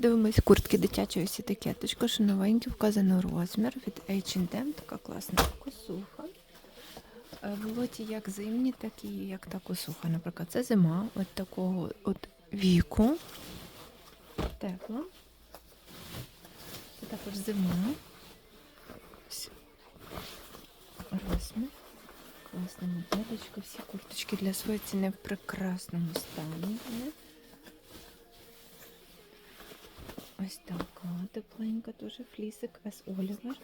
Дивимось куртки дитячої ось етикеточка, що новенькі, вказано розмір від H&M, така класна косуха. Е, В лоті як зимні, так і як та косуха. Наприклад, це зима от такого от віку. Тепло. Це також зима. Розмір. Класна модельочка. Всі курточки для своєї ціни в прекрасному стані. Ось така тепленька, дуже флісик С Олівер.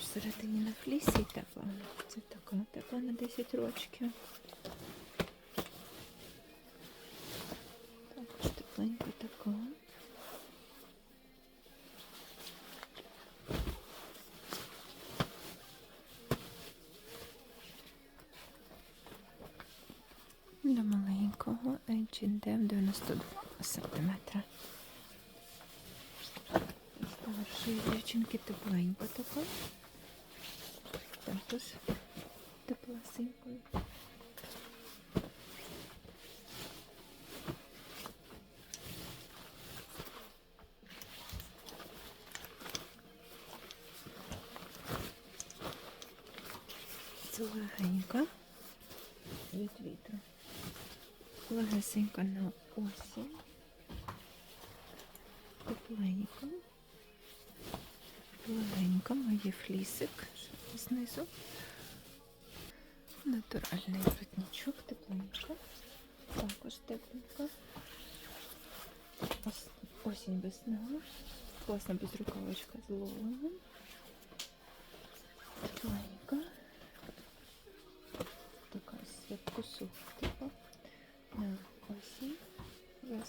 Всередині на флісі тепла. Це така тепла на 10 років. H&M 92 см. Старшої дівчинки тепленька така. Також теплесенькою. Це легенька від вітру. Легесенька на осінь. Тепленька. Легенька, має флісик знизу. Натуральний воротничок, тепленька. Також тепленька. Ос- Осінь весна. Класна безрукавочка з лолом. Тепленька. Така святку типу. На осінь.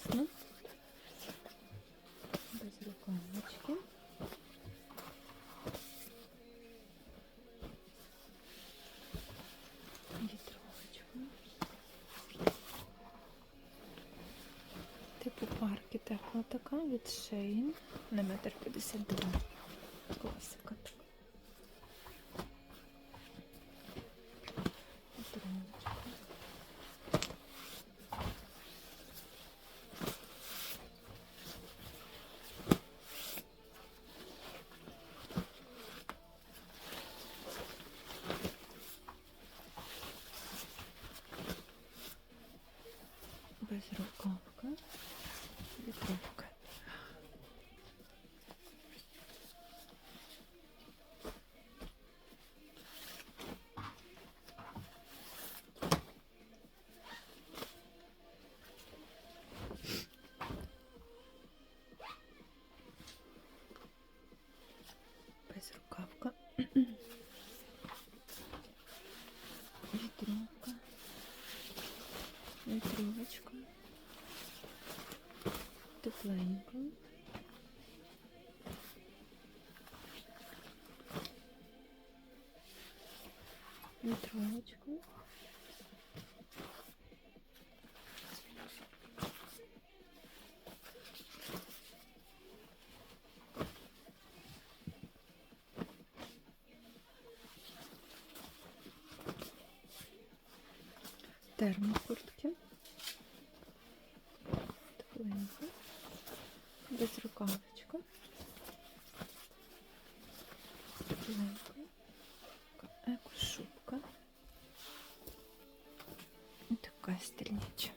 Весна. Без рукавички. Типу парки тепла така від Шейн на метр п'ятдесят два. Класика така. 스스로가 Тепленько. Вітровочку. Термокуртки. безрукавочка. Эко-шубка. Такая стрельничая.